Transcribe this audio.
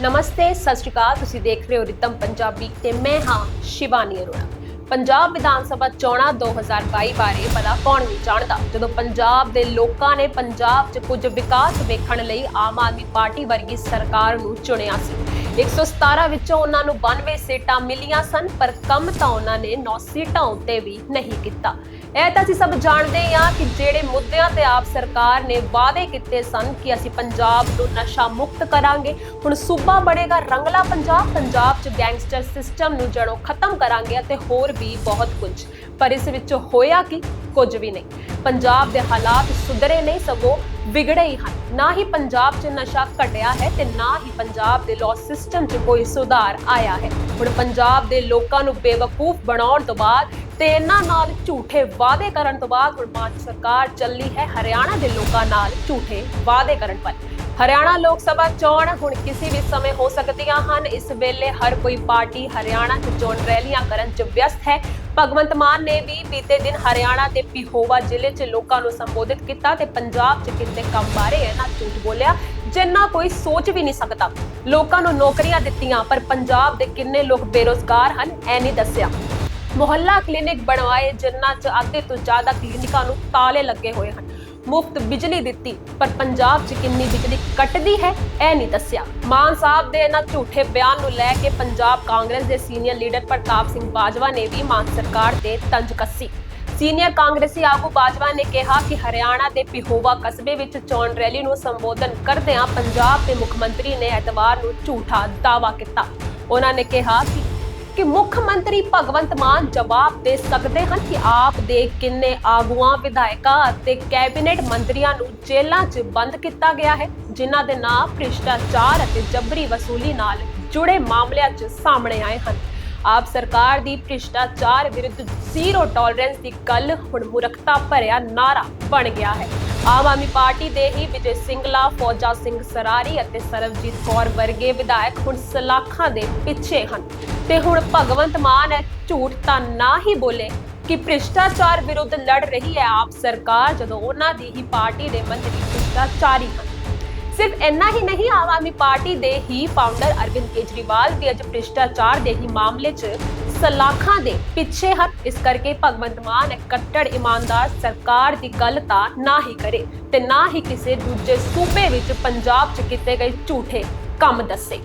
ਨਮਸਤੇ, ਸਤਿ ਸ਼੍ਰੀ ਅਕਾਲ। ਤੁਸੀਂ ਦੇਖ ਰਹੇ ਹੋ ਰਿਤਮ ਪੰਜਾਬੀ ਤੇ ਮੈਂ ਹਾਂ ਸ਼ਿਵਾਨੀ ਅਰੋੜਾ। ਪੰਜਾਬ ਵਿਧਾਨ ਸਭਾ ਚੋਣਾਂ 2022 ਬਾਰੇ ਭਲਾ ਕੌਣ ਨਹੀਂ ਜਾਣਦਾ? ਜਦੋਂ ਪੰਜਾਬ ਦੇ ਲੋਕਾਂ ਨੇ ਪੰਜਾਬ 'ਚ ਕੁਝ ਵਿਕਾਸ ਵੇਖਣ ਲਈ ਆਮ ਆਦਮੀ ਪਾਰਟੀ ਵਰਗੀ ਸਰਕਾਰ ਨੂੰ ਚੁਣਿਆ ਸੀ 117 ਵਿੱਚੋਂ ਉਹਨਾਂ ਨੂੰ 92 ਸੀਟਾਂ ਮਿਲੀਆਂ ਸਨ, ਪਰ ਕੰਮ ਤਾਂ ਉਹਨਾਂ ਨੇ 9 ਸੀਟਾਂ ਉੱਤੇ ਵੀ ਨਹੀਂ ਕੀਤਾ। ਇਹ ਤਾਂ ਅਸੀਂ ਸਭ ਜਾਣਦੇ ਹਾਂ ਕਿ ਜਿਹੜੇ ਮੁੱਦਿਆਂ ਤੇ ਆਪ ਸਰਕਾਰ ਨੇ ਵਾਅਦੇ ਕੀਤੇ ਸਨ ਕਿ ਅਸੀਂ ਪੰਜਾਬ ਨੂੰ ਨਸ਼ਾ ਮੁਕਤ ਕਰਾਂਗੇ, ਹੁਣ ਸੂਬਾ ਬਣੇਗਾ ਰੰਗਲਾ ਪੰਜਾਬ ਪੰਜਾਬ 'ਚ ਗੈਂਗਸਟਰ ਸਿਸਟਮ ਨੂੰ ਜੜੋਂ ਖਤਮ ਕਰਾਂਗੇ ਅਤੇ ਹੋਰ ਵੀ ਬਹੁਤ ਕੁਝ। ਪਰ ਇਸ ਵਿੱਚ ਹੋਇਆ ਕਿ? ਕੁਝ ਵੀ ਨਹੀਂ। ਪੰਜਾਬ ਦੇ ਹਾਲਾਤ ਸੁਧਰੇ ਨਹੀਂ ਸਗੋਂ ਵਿਗੜੇ ਹੀ ਹਨ। ਨਾ ਹੀ ਪੰਜਾਬ 'ਚ ਨਸ਼ਾ ਘਟਿਆ ਹੈ ਤੇ ਨਾ ਹੀ ਪੰਜਾਬ ਦੇ ਲਾਅ ਸਿਸਟਮ 'ਚ ਕੋਈ ਸੁਧਾਰ ਆਇਆ ਹੈ। ਹੁਣ ਪੰਜਾਬ ਦੇ ਲੋਕਾਂ ਨੂੰ ਬੇਵਕੂਫ ਬਣਾਉਣ ਤੋਂ ਬਾਅਦ ਤੇ ਇਹਨਾਂ ਨਾਲ ਝੂਠੇ ਵਾਅਦੇ ਕਰਨ ਤੋਂ ਬਾਅਦ ਹੁਣ ਸਰਕਾਰ ਚੱਲੀ ਹੈ ਹਰਿਆਣਾ ਦੇ ਲੋਕਾਂ ਨਾਲ ਝੂਠੇ ਵਾਅਦੇ ਕਰਨ ਪਰ ਹਰਿਆਣਾ ਲੋਕ ਸਭਾ ਚੋਣ ਹੁਣ ਕਿਸੇ ਵੀ ਸਮੇਂ ਹੋ ਸਕਦੀਆਂ ਹਨ। ਇਸ ਵੇਲੇ ਹਰ ਕੋਈ ਪਾਰਟੀ ਹਰਿਆਣਾ 'ਚ ਚੋਣ ਰੈਲੀਆਂ ਕਰਨ 'ਚ ਵਿਅਸਤ ਹੈ। ਭਗਵੰਤ ਮਾਨ ਨੇ ਵੀ ਬੀਤੇ ਦਿਨ ਹਰਿਆਣਾ ਦੇ ਪਿਹੋਵਾ ਜ਼ਿਲ੍ਹੇ 'ਚ ਲੋਕਾਂ ਨੂੰ ਸੰਬੋਧਿਤ ਕੀਤਾ ਤੇ ਪੰਜਾਬ 'ਚ ਕਿਤੇ ਕੰਮ ਬਾਰੇ ਇਹਨਾਂ ਝੂਠ ਬੋਲਿਆ, ਜਿੰਨਾ ਕੋਈ ਸੋਚ ਵੀ ਨਹੀਂ ਸਕਦਾ। ਲੋਕਾਂ ਨੂੰ ਨੌਕਰੀਆਂ ਦਿੱਤੀਆਂ, ਪਰ ਪੰਜਾਬ ਦੇ ਕਿੰਨੇ ਲੋਕ ਬੇਰੋਜ਼ਗਾਰ ਹਨ ਐ ਨਹੀਂ ਦੱਸਿਆ। ਮੁਹੱਲਾ ਕਲੀਨਿਕ ਬਣਵਾਏ, ਜਿਨ੍ਹਾਂ 'ਚ ਅੱਧੇ ਤੋਂ ਜ਼ਿਆਦਾ ਕਲੀਨਿਕਾਂ ਨੂੰ ਤਾਲੇ ਲੱਗੇ ਹੋਏ ਹਨ। ਮੁਫਤ ਬਿਜਲੀ ਦਿੱਤੀ, ਪਰ ਪੰਜਾਬ 'ਚ ਕਿੰਨੀ ਬਿਜਲੀ ਕੱਟਦੀ ਹੈ, ਇਹ ਨਹੀਂ ਦੱਸਿਆ। ਮਾਨ ਸਾਹਿਬ ਦੇ ਇਹਨਾਂ ਝੂਠੇ ਬਿਆਨ ਨੂੰ ਲੈ ਕੇ ਪੰਜਾਬ ਕਾਂਗਰਸ ਦੇ ਸੀਨੀਅਰ ਲੀਡਰ ਪ੍ਰਤਾਪ ਸਿੰਘ ਬਾਜਵਾ ਨੇ ਵੀ ਮਾਨ ਸਰਕਾਰ ਤੇ ਤੰਜ ਕੱਸੀ। ਸੀਨੀਅਰ ਕਾਂਗਰਸੀ ਆਗੂ ਬਾਜਵਾ ਨੇ ਕਿਹਾ ਕਿ ਹਰਿਆਣਾ ਦੇ ਪਿਹੋਵਾ ਕਸਬੇ ਵਿੱਚ ਚੋਣ ਰੈਲੀ ਨੂੰ ਸੰਬੋਧਨ ਕਰਦਿਆਂ ਪੰਜਾਬ ਦੇ ਮੁੱਖ ਮੰਤਰੀ ਨੇ ਐਤਵਾਰ ਨੂੰ ਝੂਠਾ ਦਾਅਵਾ ਕੀਤਾ। ਉਹਨਾਂ ਨੇ ਕਿਹਾ ਕਿ ਕਿ ਮੁੱਖ ਮੰਤਰੀ ਭਗਵੰਤ ਮਾਨ ਜਵਾਬ ਦੇ ਸਕਦੇ ਹਨ ਕਿ ਆਪ ਦੇ ਕਿੰਨੇ ਆਗੂਆਂ, ਵਿਧਾਇਕਾਂ ਅਤੇ ਕੈਬਨਿਟ ਮੰਤਰੀਆਂ ਨੂੰ ਜੇਲ੍ਹਾਂ 'ਚ ਬੰਦ ਕੀਤਾ ਗਿਆ ਹੈ, ਜਿਨ੍ਹਾਂ ਦੇ ਨਾਂ ਭ੍ਰਿਸ਼ਟਾਚਾਰ ਅਤੇ ਜਬਰੀ ਵਸੂਲੀ ਨਾਲ ਜੁੜੇ ਮਾਮਲਿਆਂ 'ਚ ਸਾਹਮਣੇ ਆਏ ਹਨ। ਆਪ ਸਰਕਾਰ ਦੀ ਭ੍ਰਿਸ਼ਟਾਚਾਰ ਵਿਰੁੱਧ ਜ਼ੀਰੋ ਟੋਲਰੈਂਸ ਦੀ ਗੱਲ ਹੁਣ ਮੁਰਖਤਾ ਭਰਿਆ ਨਾਰਾ ਬਣ ਗਿਆ ਹੈ। ਆਮ ਆਦਮੀ ਪਾਰਟੀ ਦੇ ਹੀ ਵਿਜੇ ਸਿੰਗਲਾ, ਫੌਜਾ ਸਿੰਘ ਸਰਾਰੀ ਅਤੇ ਸਰਬਜੀਤ ਕੌਰ ਵਰਗੇ ਵਿਧਾਇਕ ਹੁਣ ਸਲਾਖਾਂ ਦੇ ਪਿੱਛੇ ਹਨ। ਤੇ ਹੁਣ ਭਗਵੰਤ ਮਾਨ ਇਹ ਝੂਠ ਤਾਂ ਨਾ ਹੀ ਬੋਲੇ ਕਿ ਭ੍ਰਿਸ਼ਟਾਚਾਰ ਵਿਰੁੱਧ ਲੜ ਰਹੀ ਹੈ ਆਪ ਸਰਕਾਰ, ਜਦੋਂ ਉਹਨਾਂ ਦੀ ਹੀ ਪਾਰਟੀ ਦੇ ਮੰਤਰੀ ਭ੍ਰਿਸ਼ਟਾਚਾਰੀ ਹਨ। ਸਿਰਫ ਇੰਨਾ ਹੀ ਨਹੀਂ, ਆਮ ਆਦਮੀ ਪਾਰਟੀ ਦੇ ਹੀ ਫਾਊਂਡਰ ਅਰਵਿੰਦ ਕੇਜਰੀਵਾਲ ਵੀ ਅੱਜ ਭ੍ਰਿਸ਼ਟਾਚਾਰ ਦੇ ਹੀ ਮਾਮਲੇ 'ਚ ਸਲਾਖਾਂ ਦੇ ਪਿੱਛੇ ਹਨ। ਇਸ ਕਰਕੇ ਭਗਵੰਤ ਮਾਨ ਕੱਟੜ ਇਮਾਨਦਾਰ ਸਰਕਾਰ ਦੀ ਗੱਲ ਤਾਂ ਨਾ ਹੀ ਕਰੇ ਤੇ ਨਾ ਹੀ ਕਿਸੇ ਦੂਜੇ ਸੂਬੇ ਵਿੱਚ ਪੰਜਾਬ 'ਚ ਕੀਤੇ ਗਏ ਝੂਠੇ ਕੰਮ ਦੱਸੇ।